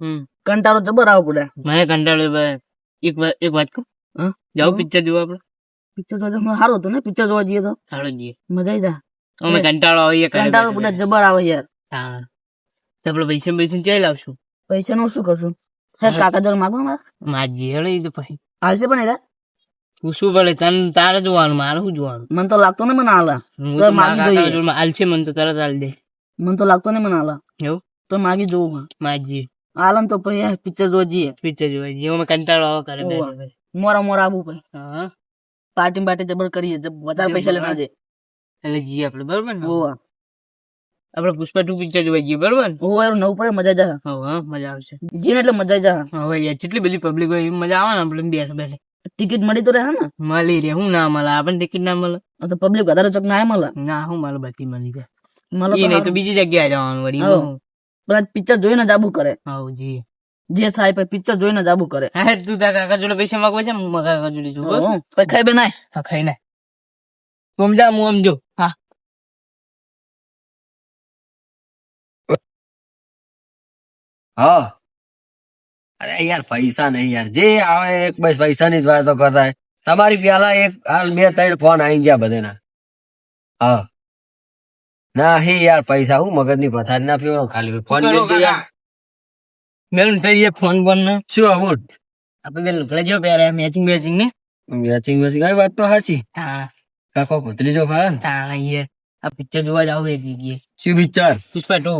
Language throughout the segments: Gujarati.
હમ. કંટાળો જબર આવો પડે. મને કંટાળો ભાઈ એક વાત એક વાત કહું હા? જાવ પિક્ચર જોવા આપણે. પિક્ચર તો સારું હતું ને? પિક્ચર જોવા જઈએ તો? ચાલો જઈએ. મજા આવી જાય. અમે કંટાળો આવીએ કંટાળો પડે જબર આવે યાર. હા. તો આપણે પૈસા પૈસા ચાલી લાવશું? પૈસા નું શું કરશું. કાકા જોડે માગો મારા? માજી હેડો તો પછી. આવશે પણ એરા હું શું પડે તને તારે જોવાનું મારે શું જોવાનું? મને તો લાગતો ને મને આલા તો તો માગી આલશે મને તો તરત આલ દે. મને તો લાગતો ને મને આલા એવું? તો માગી જોવું માજી હાલમ તો પછી પિક્ચર જોવા જઈએ. પિક્ચર જોવા જઈએ. અમે કંટાળો આવે કરે ઓવા. બેઠા બેઠા. મોરા મોરા આવું પછી. હા. પાર્ટી બાર્ટી જબર કરીએ. જબ- વધારે પૈસા લેના છે. એટલે જઈએ આપણે બરોબર ને? ઓવા આપણે પુષ્પા ટુ પિક્ચર જોવા જઈએ બરોબર ને? ઓવા યાર નવું પડે મજા જાય હા હા મજા આવશે. જીને એટલે મજા જાય હવે યાર કેટલી બધી પબ્લિક હોય એવી મજા આવે ને આપણે બેઠા બેઠા ટિકિટ મળી તો રહે ને? મળી રે હું ના મળે? આપણને ટિકિટ ના મળે? આ તો પબ્લિક વધારે ચોક ના મળે. ના હું મળે બધી મળી જાય. મળે એ તો નહીં તો બીજી જગ્યાએ જવાનું વળી હા. પિક્ચર જોઈને જ આબુ કરે. હાઉજી જે. થાય પછી પિક્ચર જોઈને જ આબુ કરે. હે તું તારા કાકા જોડે પૈસા માંગવા છે મગા કાકા જોડે જો પછી ખાઈ બે નાય હા ખાઈ ના તું સમજા હું સમજો. હા. હા. અરે યાર પૈસા નહીં યાર. જે આવે એક બસ પૈસાની જ વાતો કરતા તમારી પેલા એક હાલ બે ત્રણ ફોન આવી ગયા બધાના. હા. ના હે યાર પૈસા હું મગજની પથારી ના પીવો ખાલી ફોન મેલ થઈ ફોન બોન ને. શું અમુટ આપણે બે લુગડા જેવો પહેર્યા મેચિંગ મેચિંગ ને? મેચિંગ મેચિંગ આવી વાત તો સાચી. હા. કાકો પુત્રી જો ફાન હા યાર આ પિક્ચર જોવા જાવ એક દીધી શું picture Pushpa two.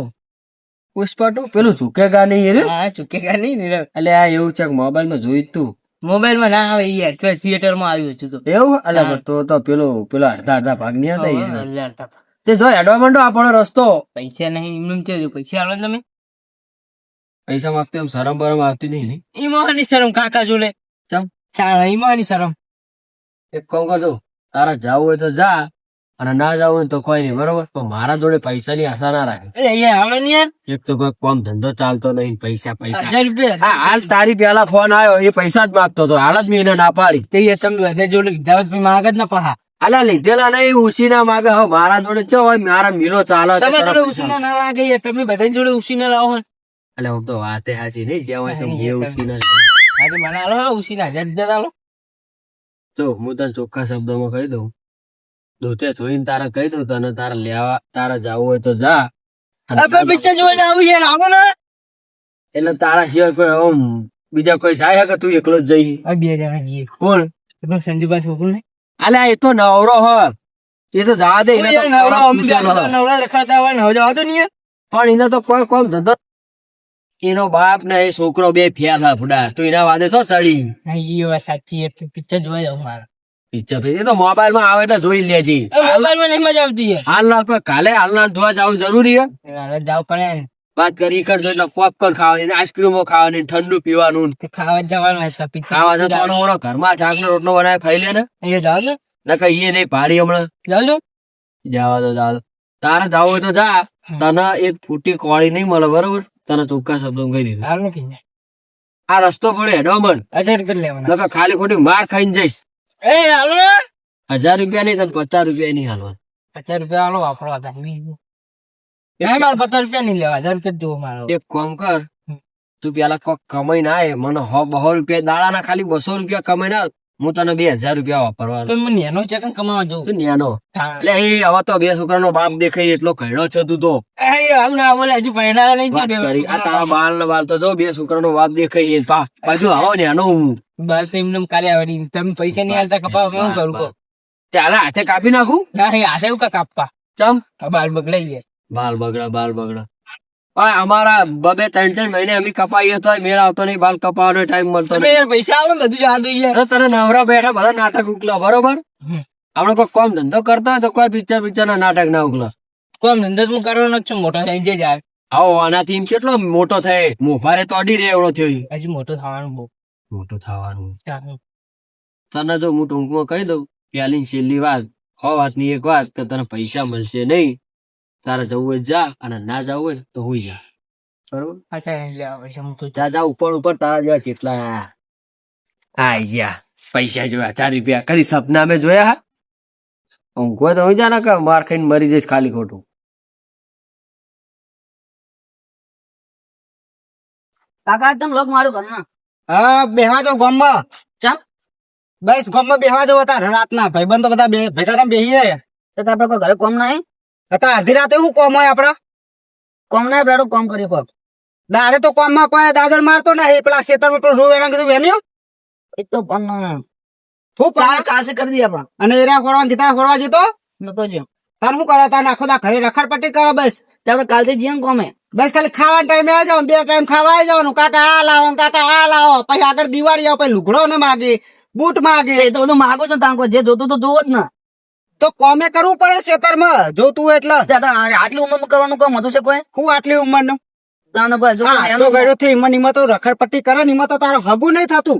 Pushpa two? પેલું ચૂકેગા નહીં રે? હા ચૂકેગા નહીં ને એટલે આ એવું છે મોબાઈલમાં જોઈ તું. મોબાઈલમાં ના આવે યાર તો થિયેટરમાં આવ્યું છું તો. એવું? અલા તો તો પેલો પેલો અડધા અડધા ભાગ નહીં હતા અડધા અડધા. તે જો એડવા માંડો આપણો રસ્તો. પૈસા નહીં એમનું છે પૈસા આવે તમે. પૈસા માંગते એમ શરમ બરમ આવતી નહીં ને. એમાં શરમ કાકા જોડે? ચમ? ચાલ ઈમાની શરમ. એક કામ કરજો તારા જવું હોય તો જા અને ના જાવું હોય તો કોઈ નહીં બરોબર? પણ મારા જોડે પૈસા ની આશા ના રાખે. આવે ને યાર. એક તો કોઈ કોમ ધંધો ચાલતો નહીં પૈસા પૈસા. હા હાલ તારી પેલા ફોન આવ્યો એ પૈસા જ માંગતો હતો. હાલ જ મેં એને ના પાડી. તે તમે બધા જોડે લીધા માગ જ ના પડે અલા લીધેલા નહીં ઉસી ના માગે. હવે મારા જોડે ચો હોય મારા મીનો ચાલે તમે જોડે. ઉસીના ના લાગે તમે બધા જોડે ઉસીના લાવો હે. હું તો વાતે હાચી નહીં જ્યાં હોય તો હા, બે એ ઉસી આજે મને આલો ઉસીના. હજાર હજાર આલો. જો હું તને ચોખ્ખા શબ્દોમાં કહી દઉં. દોતે જોઈને તારા કહી દઉં તને તારા લેવા તારા જાવું હોય તો જા. પિક્ચર જોવા જાવું આવો ને. એટલે તારા સિવાય કોઈ આમ બીજા કોઈ જાય કે તું એકલો જ જઈ? બે જણા જઈએ કોણ? સંજુભાઈ છોકરું ને. અલ્યા એ તો નવરો હ. એ તો જવા દે નવરા રખડતા હોય ને જવા દો ને પણ એને તો કોઈ કોમ ધંધો એનો બાપ ને એ છોકરો બે ફેલ ફૂડા. તું એના વાદે તો ચડી. એ વાત સાચી પિક્ચર જોઈ જાવ મારે. પિક્ચર એ તો મોબાઈલમાં આવે એટલે જોઈ લેજે મોબાઈલમાં નહીં મજા આવતી હાલ ના કાલે હાલ ના જોવા જવું જરૂરી હે. જાવ પડે વાત કરી કરજો એટલે પોપકોર્ન ખાવાની આઈસ્ક્રીમો ખાવાની ઠંડુ પીવાનું તે ખાવા જવાનું હોય ખાવા તો થોડો મોડો ઘરમાં ચાકનો રોટલો બનાવી ખાઈ લે ને. અહીંયા જાવ ને. નકર એ નહીં પાડી હમણાં. છો જવા દો જવા તારે જવું હોય તો જા. તને એક ફૂટી કોળી નહીં મળે બરોબર? તને ચોખ્ખા શબ્દો કહી દીધું. આ રસ્તો પડે હેડો મન. હજાર રૂપિયા લેવાના. નકર ખાલી ખોટી માર ખાઈને જઈશ. એ હાલો હજાર રૂપિયા નહીં તને પચાસ રૂપિયા નહીં હાલવા પચાસ રૂપિયા હાલો વાપરવા મારે પચાસ રૂપિયા નહીં લેવા હજાર રૂપિયા જોવો મારો. એક કામ કર. તું પેલા કોક કમાઈને આય. મને હો બહો રૂપિયા દાડાના ખાલી બસો રૂપિયા કમાઈ ના હું તને બે હજાર રૂપિયા વાપરવા તો મને એનો છે કે કમાવા જવું તું ન્યાનો એટલે એ હવે તો બે છોકરાનો બાપ દેખાય એટલો કહેડો છે તું તો. આવું ના બોલે. હજુ પહેલા નહીં આ તારા બાલ ને બાલ તો જો બે છોકરાનો બાપ દેખાય એ બાજુ આવો ન્યાનો હું. બાર તો એમને કાલે આવડી. તમે પૈસા નહીં હાલતા કપાવ હું કરું ત્યારે હાથે કાપી નાખું? ના હાથે કાપવા? ચમ. બાર બગડાઈ ગયા બાલ બગડા બાલ બગડા. ભાઈ અમારા બબે ત્રણ ત્રણ મહિને અમે કપાઈએ તો મેળ આવતો નહીં બાલ કપાવવાનો ટાઈમ મળતો નહીં. પૈસા આવે બધું યાદ હોય યાર તને નવરા બેઠા બધા નાટક ઉકલા બરોબર? આપણે કોઈ કોમ ધંધો કરતા હોય તો કોઈ પિક્ચર પિક્ચર ના નાટક ના ઉકલા. કોમ ધંધો હું કરવાનો જ છું મોટા થઈ જાય જાય. આવો આનાથી એમ કેટલો મોટો થાય? મોફારે તો અડી રે એવડો થયો હજી મોટો થવાનું બહુ. મોટો થવાનું. તને તો હું ટૂંકમાં કહી દઉં પેલી છેલ્લી વાત હો વાતની એક વાત કે તને પૈસા મળશે નહીં. તારે જવું હોય જા અને ના જવું હોય તો હું જા. બરોબર? અચ્છા લેવા પૈસા મૂકું જા જા ઉપર ઉપર તારા જેવા કેટલા આઈ ગયા. પૈસા જોયા ચાર રૂપિયા. કરી સપના મેં જોયા હા? ઊંઘો તો હું જા ને કે માર ખાઈને મરી જઈશ ખાલી ખોટું. કાકા તમે લોક માર્યું ઘરના હા બેહવા ગામમાં. ચમ? બસ ગામમાં બેહવા દો હતા રાતના. ભાઈબંધ તો બધા બે- ભેગા થઈને બેહીએ. તો આપડે કોઈ ઘરે કોમ નહીં? હતા અડધી રાતે શું કોમ હોય આપડા? કોમ ના બ્રાડો કોમ કરીએ કોક દાડે તો કોમમાં કોઈ દાદર મારતો નહીં. પેલા ખેતરમાં માં રૂ એના કીધું વેન્યું? એ તો પણ શું કરે? ચારસે કરી દે પણ. અને એરા ફોડવા ગીતા ફોડવા જતો નતો જો તાર શું કરે તાર નાખો દા ઘરે રખડ પટ્ટી કરો બસ. તો આપડે કાલથી જઈએ કોમે. બસ ખાલી ખાવા ટાઈમે આવી જાવ બે ટાઈમ ખાવા આવી જવાનું કાકા આ લાવો કાકા આ લાવો. પછી આગળ દિવાળી આવે પછી લુગડો ને માગે બૂટ માગે. એ તો બધું માગો છો તાંકો જે જોતું તો જોવો જ ને. તો કોમે કરવું પડે ખેતરમાં? એટલે ત્યાં તો આ- આટલી ઉંમરમાં કરવાનું કામ હતું છે કોઈ? હું આટલી ઉંમરનું તાનો ભાઈ જો આ તો ગયો થી ઈમન ઈમન તો રખડ કરે ને તો તારો હગું નહીં થતું.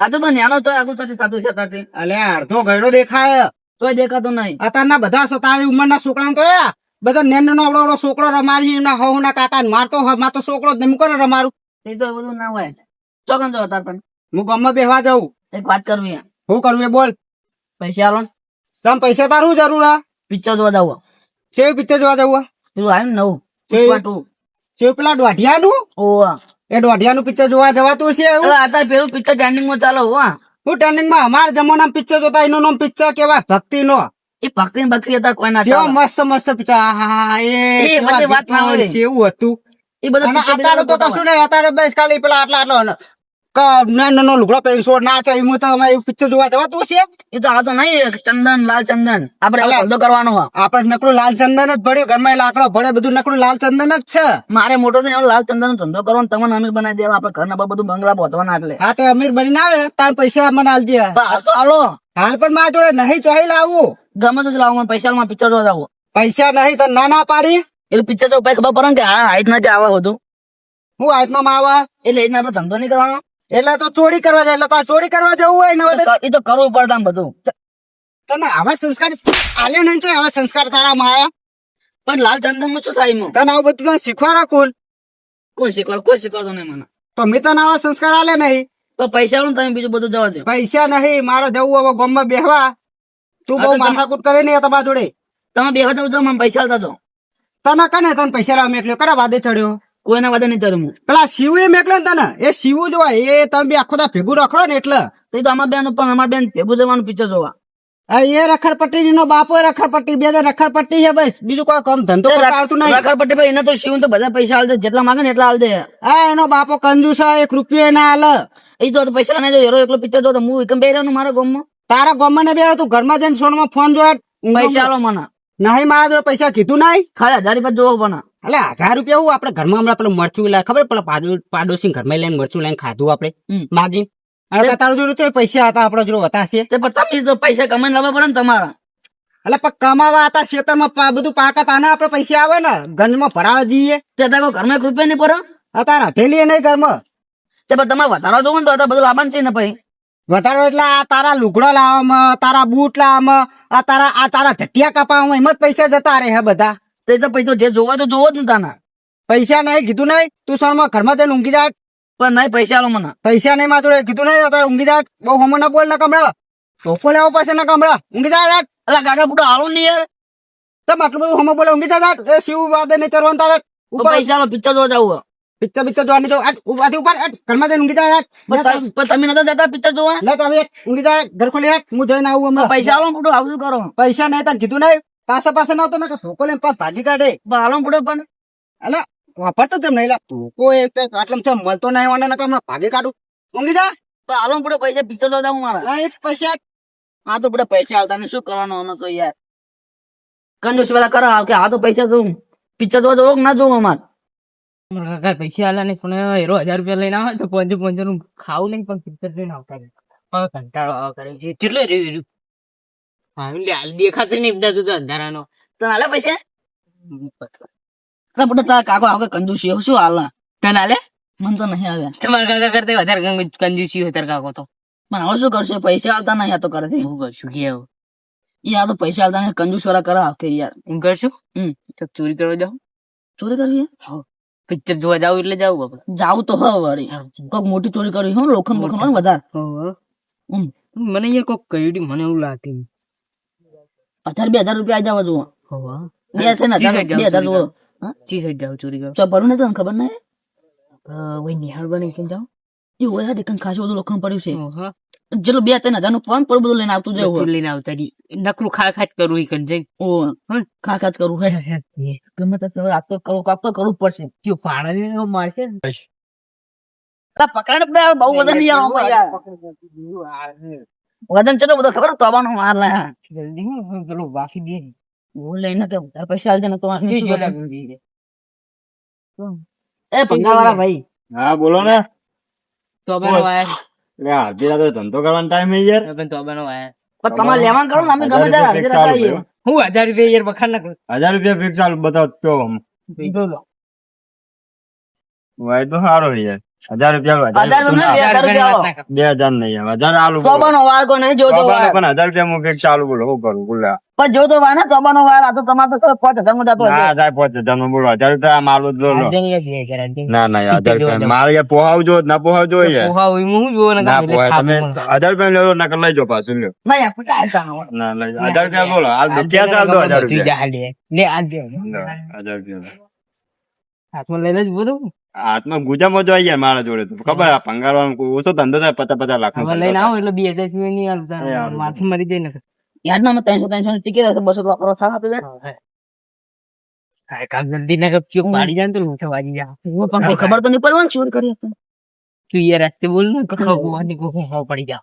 આ તો નાનો તો આગળ થતી થતું છે તારથી. અલે અડધો ગયડો દેખાય. તોય દેખાતો નહીં. અત્યારના બધા છો તારી ઉંમરના છોકરા તો બધા નેનો નો આવડો છોકરો રમાડી એના હો ના કાકા મારતો હોય મારતો છોકરો જ કરે રમારું એ તો બધું ના હોય. ચોકન જો તાર પણ. હું ગામમાં બેહવા જાઉં. એક વાત કરવી હું. કરવું એ બોલ. પૈસા આલો તમ પૈસા તારું જરૂર હા પિક્ચર જોવા જાવ કેવી પિક્ચર જોવા જવું પેલું આવ્યું નવું પુષ્પા ટુ છે પેલા દોઢિયાનું? ઓવા એ દોઢિયાનું પિક્ચર જોવા જવાતું છે એવું? અત્યારે પેલું પિક્ચર ટ્રેન્ડિંગમાં ચાલો હોવા હું. ટ્રેન્ડિંગમાં અમારા જમાના પિક્ચર જોતા એનું નામ પિક્ચર કેવાય ભક્તિ નો એ ભક્તિ ને ભક્તિ હતા કોઈ ના જેવો મસ્ત મસ્ત પિક્ચર. હા એ એ બધી વાત ના હોય. જેવું હતું. એ બધું અત્યારે તો કશું નહીં અત્યારે બસ ખાલી પેલા આટલા આટલો નાનો લુગડો પહેરીને ના તો અમારે પિક્ચર જોવા જવાતું છે. એ તો આ તો નહીં ચંદન લાલ ચંદન. આપડે અલા. ધંધો કરવાનો આપણે નકરું લાલ ચંદન જ ભર્યું ઘરમાં લાકડો ભરે બધું નકરું લાલ ચંદન જ છે. મારે મોટો થઈને લાલ ચંદન ધંધો કરવાનો તમને અમીર બનાવી દેવા આપડે ઘરના બધું બંગલા પહોંચવાના એટલે. હા તે અમીર બની ના આવે તાર પૈસા મને આલજે દે. હાલો હાલ. પણ મારા જોડે નહીં ચોહી લાવવું ગમે તો લાવું પૈસા માં પિક્ચર જોવા જવું. પૈસા નહીં તો ના ના પાડી. એટલે પિક્ચર તો ખબર પડે કે હા હાઈટ ના જ આવે બધું. હું હાઈટમાં આવે? એટલે એના આપડે ધંધો નહીં કરવાનો. એટલે તો ચોરી કરવા જાય એટલે તો ચોરી કરવા જવું હોય ને એ તો કરવું પડે આમ બધું. તને આવા સંસ્કાર આલ્યો નહીં છે આવા સંસ્કાર તારા માયા પણ લાલ ચંદનમાં શું થાય તને આવું બધું તને શીખવા રાખું કોણ શીખવાડ કોઈ શીખવાડતો નહીં મને. તો મેં તને આવા સંસ્કાર આલે નહીં. તો પૈસા નું તમે બીજું બધું જવા દે. પૈસા નહીં મારે જવું હવે ગોમમાં બેહવા. તું બહુ માથાકૂટ કરે નહીં તમારા જોડે. તમે બેહવા જવું તો મને પૈસા આલતા તો તને કને તને પૈસા લાવ મેકલ્યો? કડા વાદે ચડ્યો? કોઈના વાદે નહીં ચડ્યું પેલા શિવ એ મેકલે તને. એ શિવ જોવા એ તમે બે આખો તા ભેગું રખડો ને એટલે. તો અમાર બેન પણ અમાર બેન ભેગું જવાનું પિક્ચર જોવા. આ એ રખડપટ્ટી નો બાપો રખડપટ્ટી બે જણ રખડપટ્ટી છે ભાઈ. બીજું કોઈ કામ ધંધો આવતું નહીં. રખડપટ્ટી ભાઈ એને તો શિવ તો બધા પૈસા આલ દે જેટલા માંગે ને એટલા આલ દે હા એનો બાપો કંજુસ એક રૂપિયો ના હાલે એ તો પૈસા નહીં જો હેરો એકલો પિક્ચર જો તો હું એકમ બે રહ્યો મારા ગામમાં. તારા ગામમાં ને બે તું ઘરમાં જઈને ફોનમાં ફોન જોવા પૈસા આલો મને. નહીં મારા પૈસા કીધું નહીં. ખાલી હજાર રૂપિયા જોવો પણ એટલે હજાર રૂપિયા હું આપણે ઘરમાં હમણાં પેલું મરચું લાય ખબર પેલા પાડો- પાડોશી ઘરમાં લઈને મરચું લઈને ખાધું આપણે હમ. માગી અને તારા જોડે તો પૈસા હતા આપણા જોડે હતા છે. તે તમે પૈસા કમાઈ લાવવા પડે ને તમારા. એટલે પણ કમાવા હતા ખેતરમાં બધું પાકા આને આપણે પૈસા આવે ને ગંજમાં ભરાવા જઈએ. તે તાકો ઘરમાં રૂપિયા નહીં હતા અત્યારે થેલી નહીં ઘરમાં. તે પણ તમે વધારો જોવો ને તો બધું લાવવાનું છે ને પછી વધારો એટલે આ તારા લુગડો લાવવામાં તારા બૂટ લાવવામાં આ તારા આ તારા જટિયા કાપવામાં એમ જ પૈસા જતા રહે હે બધા. તે તો પછી તો જે જોવા તો જોવો જ ને તાના. પૈસા નહીં કીધું નહીં? તું સરમાં ઘરમાં જઈને ઊંઘી જા પણ નહીં પૈસા આલો મને. પૈસા નહીં માં જોડે કીધું નહીં અત્યારે ઊંઘી જા બહુ હમો ના બોલ ના કમળા. ટોપો લેવો પડશે ના કમળા. ઊંઘી જા જા. એટલે કાકા પૂરો આલો નહીં યાર. તમે આટલું બધું હમો બોલે ઊંઘી જા જા. એ શિવ વાદે નહીં ચરવાનું તારે. તો ઉપર. પૈસા આલો પિક્ચર જોવા જવું પિક્ચર પિક્ચર જોવાની જો આજ ઉભાથી ઉપર આજ ઘરમાં જઈને ઊંઘી જા જા. પણ તમે- પણ તમે નતા જતા પિક્ચર જોવા? લે તમે એક ઊંઘી જા ઘર ખોલી રાખ. હું જઈને આવું હમણાં. પૈસા આલો પૂરો આવું શું કરો? પૈસા નહીં તને કીધું નહીં? પાસે પાસે ના ને ધોકો લઈને પાછ ભાજી કાઢે. બાલમ પડે પણ અલા વાપરતો તેમ નહીં લા. ધોકો એ તે આટલું છે મળતો નહીં વાને નકર હમણાં ભાગી કાઢું. ઊંઘી જા. તો આલમ પડે પૈસા પિક્ચર જોવા જવું મારા. ના, એ પૈસા. આ તો બધા પૈસા આવતા ને શું કરવાનું અમે તો યાર? કંજુસ બધા કરો કે આ તો પૈસા જોઉં. પિક્ચર જોવા જવો ના જોવું અમાર? મારા કાકા પૈસા આલા નહીં પણ હેરો હજાર રૂપિયા લઈને આવે તો પંજો પંજો નું ખાવું નહીં પણ પિક્ચર જોઈને આવતા રહે. કંટાળો આવા કરે છે. કેટલો રહ્યું રહ્યું હા એટલે હાલ દેખાતું નહીં બધા તો અંધારાનો. હાલે પૈસા બધા તારા કાકો આવે કંજુસી શું હાલ? તને હાલે? મને તો નહીં હાલે. તમારા કાકા કરતા વધારે કંજુ- હોય તારા કાકો તો. પણ હવે શું કરશે? પૈસા આવતા નહીં આ તો કરે હું કરશું? કે આવું? તો પૈસા આવતા નહીં કંજૂસ વાળા કે યાર. એમ કરશું? હમ. તો ચોરી કરવા જાવ ચોરી કરવી? પિક્ચર જોવા જાવ એટલે જાવ બાપા જાવું તો હવે વળી. કોક મોટી ચોરી કરવી હું લોખંડ બોખંડ વધારે. મને યાર કોક કહ્યું મને એવું લાગતું. હજાર બે હજાર રૂપિયા આવી જવા જુઓ બે થઈને હજાર બે હજાર જુઓ ચી સાઈડ જાવ ચોરી કરવા ચો ને તને ખબર નહીં વહી નિહાળ બની કેમ જાઓ એ ઓયા દેખન ખાસું બધું લખણ પડ્યું છે જેટલું બે ત્રણ હજારનું ફોન પણ બધું લઈને આવતું જવું લઈને આવતા. નકરું ખા ખાચ કરવું ઈ કણ જઈ. ઓ ખા ખાચ કરવું હે ગમે તો આ તો કરો કાપ તો કરવું પડશે કયું ફાળા ને મારશે ને? તા પકડાને બહુ બધા નહીં યાર. વજન ચલો બધો ખબર તોબાનો માર લાયા જલ્દી હું પેલું બાકી દે. હું લઈને કે વધારે પૈસા આલજે ને તો આને શું જોડા ગુંજી. એ ભંગારવાળા ભાઈ. હા બોલો ને. તોબાનો આયા લે આજે રાતે ધંધો કરવાનો ટાઈમ યાર. એ પણ તોબાનો આયા પણ તમારે લેવાન કરો ને અમે ગમે ત્યારે હાજર આવીએ. હું હજાર રૂપિયા યાર વખાણ ના કરું. હજાર રૂપિયા ફિક્સ ચાલુ બતાવો તો હમ વાય તો સારો યાર. હજાર રૂપિયા હજાર રૂપિયા બે હજાર કર. નહીં હજાર આલુ બોલો. વાર કોઈ નહીં જોતો વાર. પણ હજાર રૂપિયા મૂકે ચાલુ બોલો. શું કરું? બોલ્યા. પણ જોતો વાર ને તોબાનો વાર આ તો તમારે તો પાંચ હજારમાં જતો ના હજાર પાંચ હજારનું બોલો. હજાર રૂપિયા આલુ જ લો. ના ના હજાર રૂપિયા મારે યાર પોહાવજો ના પોહાવજો યાર. પોહાવ હું શું જોવો ને ના પોહાવ તમે હજાર રૂપિયા લો ના લઈ જાઓ પાછું લ્યો. ના હજાર ના લઈ હજાર રૂપિયા બોલો. હાલ ક્યાં ચાલ દો હજાર રૂપિયા? લે. લે આ દે. હજાર રૂપિયા હાથમાં લઈ જ બધું હાથમાં ગુજામાં જો યાર મારા જોડે તો ખબર આ ભંગારવાનો કોઈ ઓછો ધંધો થાય પચાસ પચાસ લાખ હવે લઈને આવો એટલે બે હજાર સિવાય નહીં. એ માથું મરી જાય ને યાદ ના ત્રણસો ત્રણસો ટિકિટ હશે બસો તો આપણો થાક આપી દે. કામ જલ્દી ના કપ ચૂક મારી જાય તો લૂંઠો વાજી જા પણ ખબર તો નહીં પડવાની ચોર કરી. તું યાર રસ્તે બોલ ને તો ભગવાનની કોઈ ખાવ પડી જા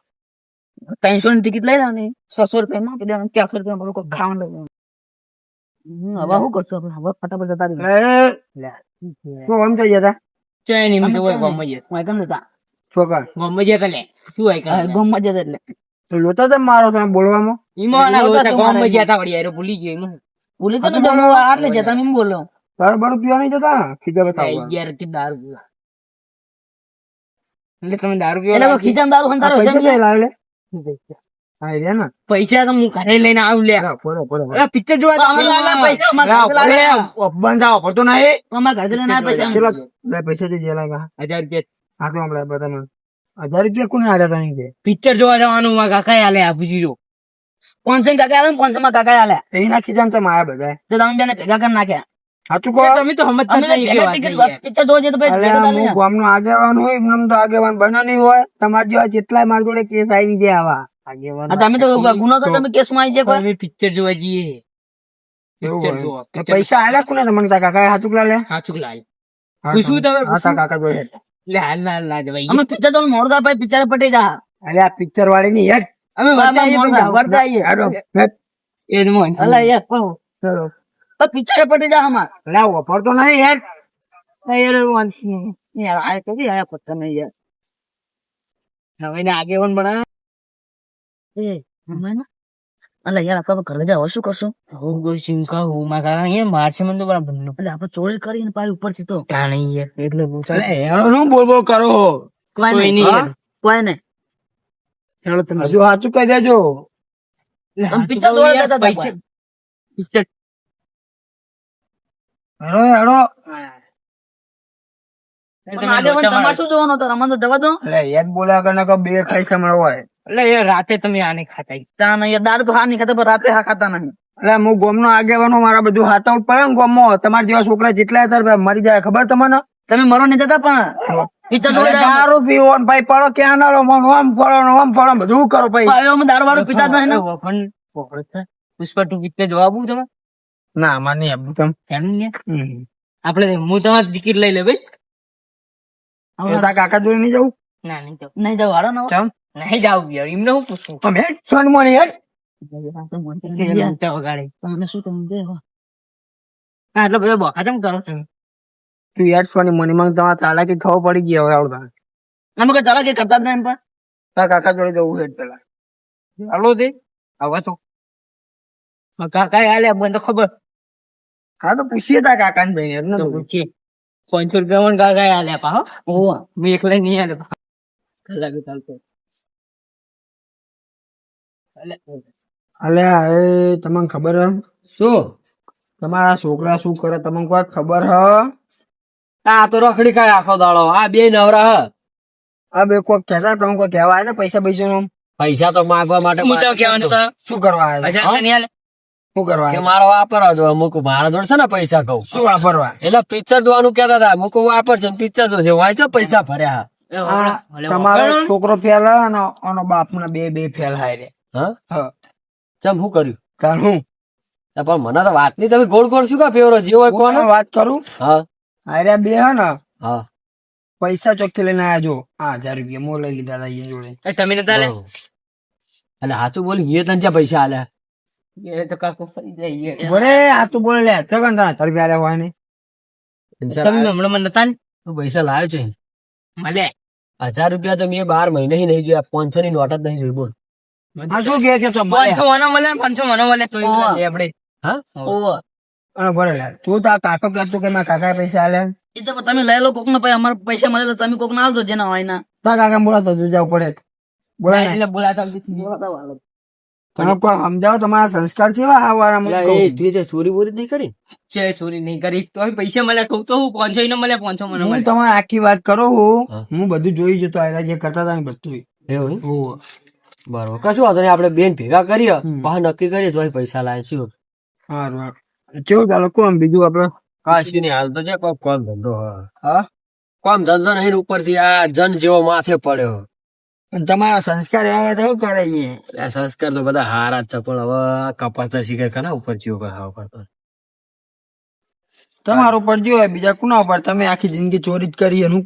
ત્રણસો ની ટિકિટ લઈ લેવાની છસો રૂપિયા માં આપી દેવાનું ચારસો રૂપિયા બધું ખાવાનું લઈ લેવાનું. હમ, હવે શું કરશું આપણે? હવે ફટાફટ જતા રહીએ. ચાય નહીં મને હોય ગમ જ હું કેમ જતા? ગમ જ લે. શું હોય હા, કરે ગામમાં જતા એટલે. ઈમાં ના લોટા લોચા તો મારે ગમ જ હતા વળી યાર ભૂલી ગયો ઈમાં ભૂલી તો નહીં જવાનું, આટલે જતા? મેં બોલ્યો યાર કે દારૂ પીવા. એટલે તમે દારૂ પીવા એટલે હવે દારૂ તારો ને? પૈસા તો હું ઘરે લઈને આવું લે. પિક્ચર જોવા બંધ આવો. પડતો લાલા પૈસા અમારા ઘરે લાલા. અમારા ઘરે લઈને આવ્યા પૈસા. હજાર રૂપિયા. કોને પિક્ચર જોવા જવાનું માં કાકા હાલે આ પૂછી પાંચસો ની કાકા આલે ને પાંચસો માં કાકા આલે. તો તમે બેને ભેગા કરી નાખ્યા. તમે તો સમજતા જ નહીં પિક્ચર જોવા જઈએ તો પછી ભેગા આગેવાન હોય એમ તો આગેવાન બના નહીં હોય. તમારા જેવા જેટલા માર જોડે કેસ આવી જાય આવા. તમે તો ગુનો તો તમે કેસમાં આવી જાય પિક્ચર જોવા જઈએ. તો પૈસા આલ્યા કોને તમને તમે હા, કાકા જોડે લે હાલ ના ભાઈ. અમે પિક્ચર તો મોડું થાય પિક્ચર પટી જા. અલે આ પિક્ચર વાળી ની અમે વર્તા. એ મોન અલા યાર ચલો. પણ પિક્ચર પટી જા અમાર. અલે આ વપરતો નહીં યાર આ કદી આયા પત્તા નહીં યાર. હવે ને આગેવાન બના અલા યાર આપણે ઘરે જા શું કરશું? હું કોઈ સિમકા હું માં કારણ એ મારશે મને તો બરાબર નો એટલે આપણે ચોરી કરીને પાછી ઉપરથી તો. કાણે યાર એટલે હેડો શું બોલ બોલ કરો? કોઈ નહીં નહીં તમે. હજુ સાચું કહી દેજો. પિક્ચર જોવા જતા પિક્ચર હેડો હેડો. તમારે શું જોવાનું તો તો જવા દો. યાદ બોલા કરે કે બે ખાઈ સમય હોય એટલે એ રાતે તમે આને ખાતા તા નહીં દાળ તો હા નહીં ખાતા પણ રાતે હા ખાતા નહીં. એટલે હું ગોમનો આગેવાનો મારા બધું હાથા પડે ને ગોમમાં. તમારા જેવા છોકરા જેટલા હતા મરી જાય ખબર તમને? તમે મરો નહીં જતા પણ દારૂ પીવો ને ભાઈ પડો ક્યાં ના લો આમ પડો આમ પડો બધું કરો ભાઈ. અમે દારૂ વાળું પીતા જ નહીં પુષ્પા ટુ પિક્ચર જોવા આવું તમે? ના મારે નહીં તમ. આપણે હું તમારી ટિકિટ લઈ લે ભાઈ કાકા જોડે નહીં જવું ના નહીં જવું નહીં જવું હારો ના નહીં જાવું યાર એમને હું પૂછું? તમે સોન મોની હેડ ઊંચા વગાડે. તમે શું તમે હવે. હા. એટલે બધા બોખા કેમ કરો છો. તું હેડ સોની મોની માં તમારે ચાલાકી ખબર પડી ગઈ હવે આવડતા. અમે કઈ ચાલો કરતા જ નહીં પણ. તારા કાકા જોડે જવું હેડ પેલા. હાલો દે આવા તો. કાકા આલે મને તો ખબર. હા તો પૂછીએ તારા કાકા ને ભાઈ ને પૂછીએ. પાંચસો રૂપિયા મને કાકા આલે પા હો. મેં એકલા નહીં પા. ચાલતો અલ્યા એ તમને ખબર હે? શું? તમારા છોકરા શું કરે? તમને કોઈ ખબર હ? આ તો રખડી ખાય આખો દાડો. આ બે નવરા હ. આ બે કોઈ કહેતા તમે કોઈ કહેવા આવ્યા પૈસા પૈસા નું પૈસા તો માંગવા માટે હું તો કહેવાનું તો શું કરવા આવ્યા? શું કરવા કે મારો વાપરવા દો અમુક મારા જોડે છે ને પૈસા કહું. શું વાપરવા? એટલે પિક્ચર જોવાનું કેતા હતા. અમુક વાપરશે પિક્ચર જોશે વાંચો પૈસા ભર્યા. તમારો છોકરો ફેલ હે અને આનો બાપ ના બે બે ફેલ હાય રે હા? હા. ચમ શું કર્યું? કાણું પણ મને તો વાત નહીં. તમે ગોળ ગોળ શું કા ફેવરો? જે હોય કોને? વાત કરું? હા. અરે બે હે ને. હા. પૈસા ચોખ્ખી લઈને આયા જો. આ હજાર રૂપિયા મો લઈ લીધા હતા અહીંયા જોડે. એ તમે નતા લે. એટલે સાચું બોલી એ તને જ્યાં પૈસા આલે એ તો કાકો ફરી જાય બરે આ બોલ લે. તો કંટા હજાર રૂપિયા હોય ને? તમે હમણાં મને નતા ને તું પૈસા લાવ્યો છે. મળે હજાર રૂપિયા તો મેં બાર મહિને નહીં જોયા. પાંચસો ની નોટ જ નહીં જોઈ બોલ. આ શું કે છે પાંચસો મને મળે ને પાંચસો મને મળે તો આપણે. હા? ઓવર હા, બોલે લે. તું તાર કાકો કહેતો કે મારા કાકા પૈસા આલ્યા એ તો તમે લઈ લો કોક ને પછી અમારે પૈસા મળે તો તમે કોક ના આલજો જેના હોય ના તાર કાકા બોલાતો તું જાવ પડે. બોલા એટલે બોલાતા કોઈ સમજાવો તમારા સંસ્કાર છે ચોરી બોરી નહીં કરી? છે ચોરી નહીં કરી તો પૈસા મળે કહું તો હું પાંચસો ન મળે પાંચસો મને હું તમારે આખી વાત કરો હું. હું. બધું જોઈ જતો આવ્યા જે કરતા હતા ને બધું એવું. બરોબર. કશું વાંધો નહીં આપણે બેન ભેગા કરીએ. પછી નક્કી કરીએ તો પૈસા લાવે શું? હારું. કેવું ચાલો? કોમ બીજું આપડે? કાશી ની હાલ તો છે કોઈ કોમ ધંધો હા. કોમ ધંધો નહીં ઉપરથી આ જન જેવો માથે પડ્યો. તમારા સંસ્કાર આવે તો શું કરે છે સંસ્કાર તો બધા હારા જ છે પણ હવે કપાસ શિકાર કના ઉપર જીવો ખાવ કરતો તમારા ઉપર જો બીજા કોના ઉપર? તમે આખી જિંદગી ચોરી જ કરી એનું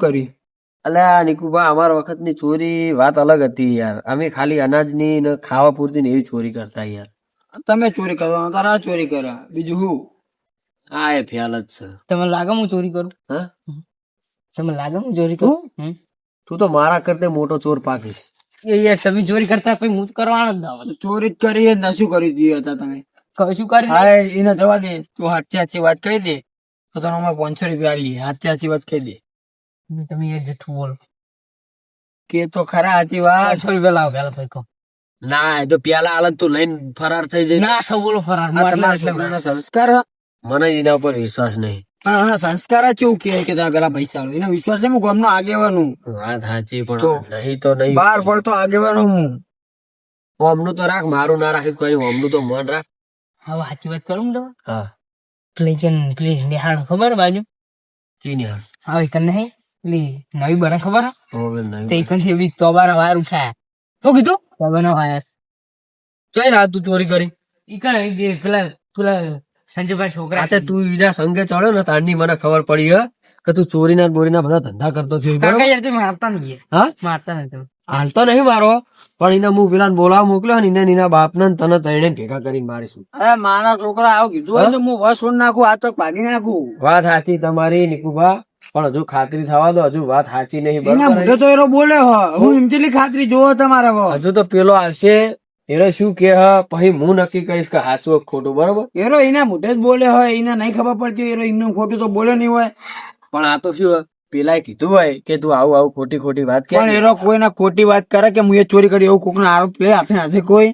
કરી આ નિકુભા અમારા વખતની ચોરી વાત અલગ હતી યાર. અમે ખાલી અનાજની ને ખાવા પૂરતી ને એવી ચોરી કરતા યાર. તમે ચોરી કરો તારા ચોરી કરે. બીજું હું? હા એ ફેલ જ છે. તમે લાગે હું ચોરી કરું? હા? તમે લાગે હું ચોરી કરું? હમ? તું તો મારા કરતે મોટો ચોર પાકીશ. એ યાર તમે ચોરી કરતા પછી હું જ કરવાનો જ ના હોય. ચોરી જ કરી ને શું કરી દીધી હતા તમે. શું કરી હા એને જવા દે. તું સાચી સાચી વાત કહી દે. તો તને અમે પાંચસો રૂપિયા લઈએ સાચી સાચી વાત કહી દે. તમે એ જઠ્ઠું બોલો કે તો ખરા હતી વાત રૂપિયા લાવો પેલા ભાઈ કહો ના એ તો પેલા આલન તું લઈને ફરાર થઈ જાય ના સૌ બોલો ફરાર હું તમારા સંસ્કાર હા મને એના ઉપર વિશ્વાસ નહીં હા સંસ્કાર જ કેવું કે કે તમે પેલા પૈસા લો એના વિશ્વાસ નહીં હું ગામનો આગેવાનું વાત સાચી પણ નહીં તો નહીં બહાર પડતો આગેવાનો હું ઓમનું તો રાખ મારું ના રાખી કોઈ ઓમનું તો મન રાખ હવે સાચી વાત કરું તમે હા પ્લીઝ પ્લીઝ પેલી નિહાળ ખબર બાજુ કે નિહાળ હવે કન નહીં નવી બને ખબર? હે? હવે નહીં તે કન એવી તોબાના વાયર ઉઠાયા. તો કીધું? તોબાના વાયસ જોઈ ના તું ચોરી કરી. ઈ બે પેલા પેલા સંજયભાઈ છોકરા રાતે તું ઈના સંગે ચડ્યો ને તારની મને ખબર પડી હે કે તું ચોરીના ને બોરીના બધા ધંધા કરતો છે બરોબર? કાકા યાર તમે મારતા નહીં હા? મારતા નહીં તમે હાલ નહીં મારો પણ એને હું પેલા બોલાવા મોકલ્યો ને એને એના બાપ ને તને તઈને ભેગા કરીને મારીશું. અરે મારા છોકરા આવો કીધું હોય તો હું વસ ઓન નાખું આ તો ભાગી નાખું. વાત સાચી તમારી નિકુભા પણ હજુ ખાતરી થવા દો હજુ વાત સાચી નહીં એના મોઢે તો એરો બોલે હો હું એમ ખાતરી જોવો તમારે હજુ તો પેલો આવશે એરો શું કે હ પછી હું નક્કી કરીશ કે સાચું ખોટું બરોબર? એરો એના મોઢે જ બોલે હોય એને નહીં ખબર પડતી હોય એરો એમને ખોટું તો બોલે નહીં હોય. પણ આ તો શું પેલા કીધું હોય કે તું આવું આવું ખોટી ખોટી વાત કે પણ એરો કોઈના ખોટી વાત કરે કે હું એ ચોરી કરી એવું કોકનો આરોપ લે હાથે હાથે કોઈ?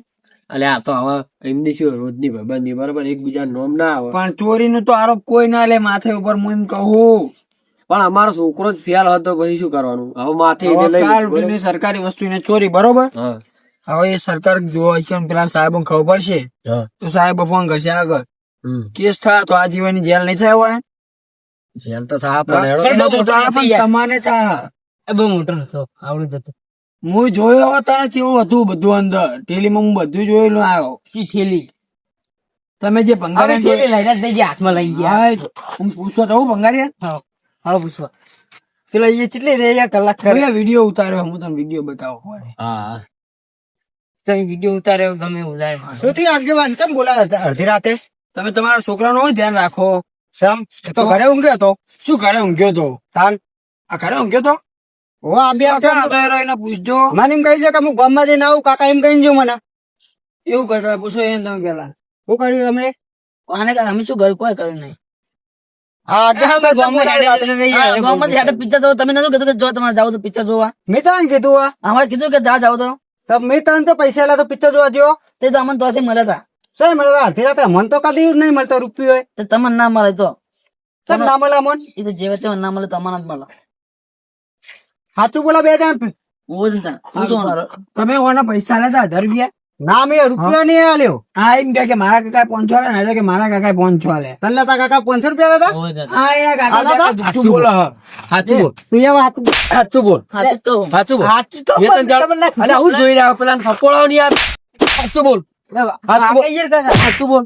અલે આ તો હવે એમની શું રોજની ભાઈબંધી બરોબર? એકબીજા નોમ ના આવે. પણ ચોરીનો તો આરોપ કોઈ ના લે માથે ઉપર હું એમ કહું. પણ અમારો છોકરો જ ફેલ હતો પછી શું કરવાનું? હવે માથે સરકારી વસ્તુ એને ચોરી બરોબર? હવે એ સરકાર જોવા છે પેલા સાહેબ ખબર પડશે? તો સાહેબ ફોન કરશે આગળ. કેસ થાય તો આજીવનની જેલ નહીં થાય હોય? જેલ તો પણ તમારે થાય એ બહુ મોટો નતો આવડું જતો હું જોયો હતા કેવું હતું બધું અંદર. ઠેલીમાં હું બધું જોયેલું આવ્યો. થેલી તમે જે હવે ભંગારી થેલી લઈને જ લઈ ગયા હાથમાં લઈ ગયા. હું પૂછો તો. ભંગારી હા પૂછવા પેલા એ કેટલી રે કલાક પેલા વીડિયો ઉતાર્યો હું તમને વીડિયો બતાવો હા તમે વીડિયો ઉતાર્યો ગમે ઉતારે શ્રુતિ આગેવાન કેમ બોલાતા હતા? અડધી રાતે. તમે તમારા છોકરાનું ધ્યાન રાખો. સમ તો ઘરે ઊંઘ્યો તો શું ઘરે ઊંઘ્યો તો? તાન. આ ઘરે ઊંઘ્યો તો? ઓ આ બે એને પૂછજો. મને એમ કહી છે કે હું ગામમાં જઈને આવું કાકા એમ કહીને જો મને. એવું કરતા પૂછો એને તમે પેલા શું કર્યું તમે? આને કારણે અમે શું ઘર કોઈ કર્યું નહીં? મને તો કદી નહીં મળતો રૂપિયો તમને ના મળે તો. ના મળે મન એ તો જે ના મળે તો જ મળે. સાચું બોલા બે જણ? તમે ઓના પૈસા લેતા હજાર રૂપિયા? ના મેં રૂપિયા નહીં આલ્યો. હા એમ કે મારા કાકા પાંચસો આલે ને કે મારા કાકા પાંચસો આલે. તને તા કાકા પાંચસો રૂપિયા હતા. હા એના કાકા? જુઠ્ઠું બોલે. સાચું બોલ. તું એ વાત સાચું બોલ. સાચું બોલ. સાચું તો હું જોઈ રહ્યો પેલા થપ્પોળાઓ યાર સાચું બોલ. સાચું બોલ.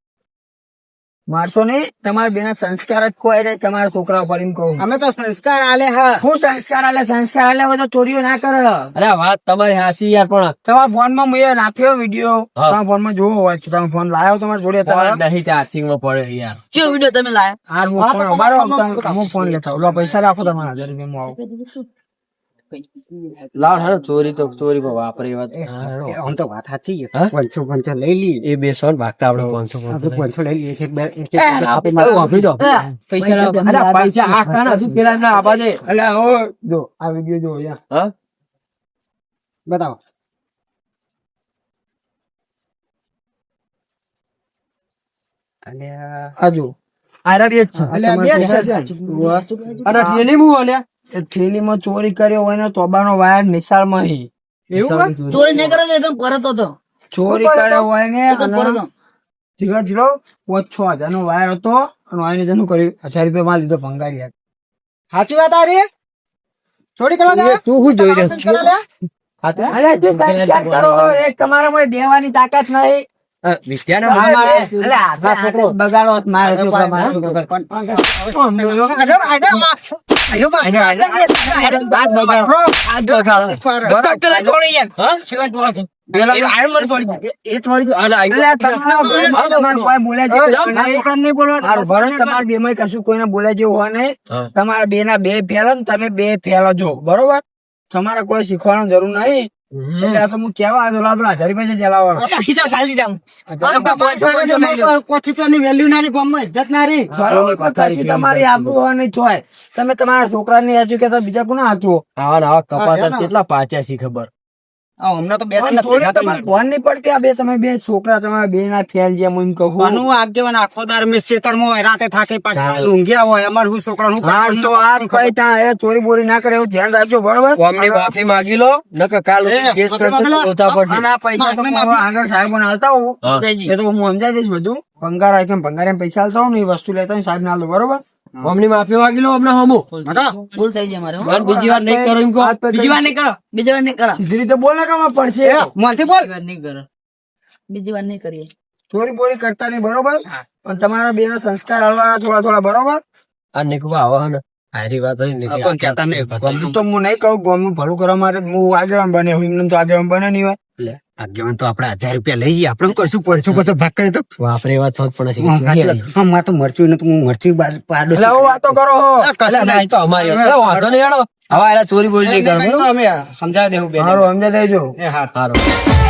મારશો નહીં તમારા બેના સંસ્કાર જ ખોવાઈ રે તમારા છોકરા ઉપર એમ કહું. અમે તો સંસ્કાર આલે હા. હું સંસ્કાર આલે સંસ્કાર આલે બધો ચોરીઓ ના કરે. અરે વાત તમારી હાસી યાર પણ તમારા ફોનમાં મેં નાખ્યો વીડિયો. તમારા ફોનમાં જોવો હોય તમે ફોન લાવ્યો તમારા જોડે નહીં ચાર્જિંગમાં પડે યાર. કયો વીડિયો તમે લાયા? હાર હું ફોન અમારો અમુક ફોન લેતા ઓલા પૈસા રાખો તમારા હજાર રૂપિયા હું આવું લાવ હાલો ચોરી તો ચોરી માં વાપરે વાત. આમ તો વાત સાચી પંચો પાંચસો લઈ લઈએ. એ બે સોન ભાગતા આપણે આપણે પાંચસો લઈ લઈએ. એક એક બે એક એ, એક આપી દો, પૈસા અરે, પૈસા આ કાના શું પેલા એમને આપવા દે. એટલે ઓ જો આ વીડિયો જો અહીંયા. હા? બતાવો. હજુ આરા બે જ છે. અને થેલી હું અલ્યા. એ થેલીમાં ચોરી કર્યો હોય ને તોબાનો વાયર નિશાળમાં હી. ચોરી નહીં કર્યો. એકદમ પરત હતો. ચોરી કર્યો હોય ને. ધીરો ધીરો પાંચ છ હજાર નો વાયર હતો અને વાયર ને કર્યું? હજાર રૂપિયા માં લીધો ભંગાઈ સાચી વાત આ રે? ચોરી કરવા તું શું જોઈ રહ્યો? લાયસન્સ કરાવ્યા? હા તો- અલ્યા, જો કાંઈ વિચાર કરો, એક તમારામાં દેવાની તાકાત નહીં. હા, વિદ્યાના મામા અલ્યા, આ છોકરો બગાડો જ મારે છોકરા મારે છોકરા. અલ્યા, તમારા તમારા બેમાંય કશું કોઈને બોલ્યા જેવું હોય નહીં તમારા બે ના બે ફેલો ને તમે બે ફેલો છો બરોબર તમારે કોઈ શીખવાની જરૂર નહીં એટલે આ તો હું કેવા આવ્યો લાવ પછી તમારી આબરૂ હોય નહીં તમે તમારા છોકરાની એજ્યુકેશન બીજા કોને હાચવો આવા ને આવા કપાતા કેટલા પાચ્યા છે ખબર. હમણાં તો બે તમારે ફોન નહીં પડતી આ બે તમે બે છોકરા તમારા બે ના ફેલ જેમ હું કહું. આગેવાન આખો દાર મેં ખેતરમાં હોય રાતે થાકે પાછા ઊંઘ્યા હોય અમારે હું છોકરાનું હા તો આ કઈ ત્યાં એ ચોરી બોરી ના કરે એવું ધ્યાન રાખજો બરોબર? માફી માંગી લો નકર કાલ કેસ કરશે ઓછા પડશે. અને પૈસા તો આગળ સાહેબ હાલતા એ તો હું સમજાવી દઈશ બધું. ભંગાર આવી કેમ ભંગાર એમ પૈસા આલતા હોય ને એ વસ્તુ લેતા હોય સાહેબ ના લો બરોબર? કોમની માફી માગી લો હમણાં હમુ. ભૂલ થઈ જાય મારે બીજી વાર નહીં કરો એમ કહો. બીજી વાર નહીં કરો. બીજી વાર નહીં કરો. સીધી રીતે બોલ ને કામ પડશે. મનથી બોલ. નહીં કરો. બીજી વાર નહીં કરીએ. ચોરી બોરી કરતા નહીં બરોબર? પણ તમારા બે સંસ્કાર હાલવાના થોડા થોડા બરોબર? આ નીકળવા આવા ને. હારી વાત હોય ને કહેતા નહીં. તો હું નહીં કહું ગમનું ભલું કરવા માટે હું આગેવાન બને હું એમને તો આગેવાન બને નહીં હોય. આગેવાન તો આપણે હજાર રૂપિયા લઈ જઈએ. આપણે કશું પડશું પછી ભાગ કરે તો વાપરે વાત થોત પડે છે હા, સાચી મારે તો મરચું ને હું મરચું બાજુ પાડો વાતો કરો હો. અલા, ના, તો અમારી વાંધો નહીં હવે ચોરી બોરી નહીં કરો અમે સમજાવી દેવું બે મારું સમજાઈ દેજો એ હા સારું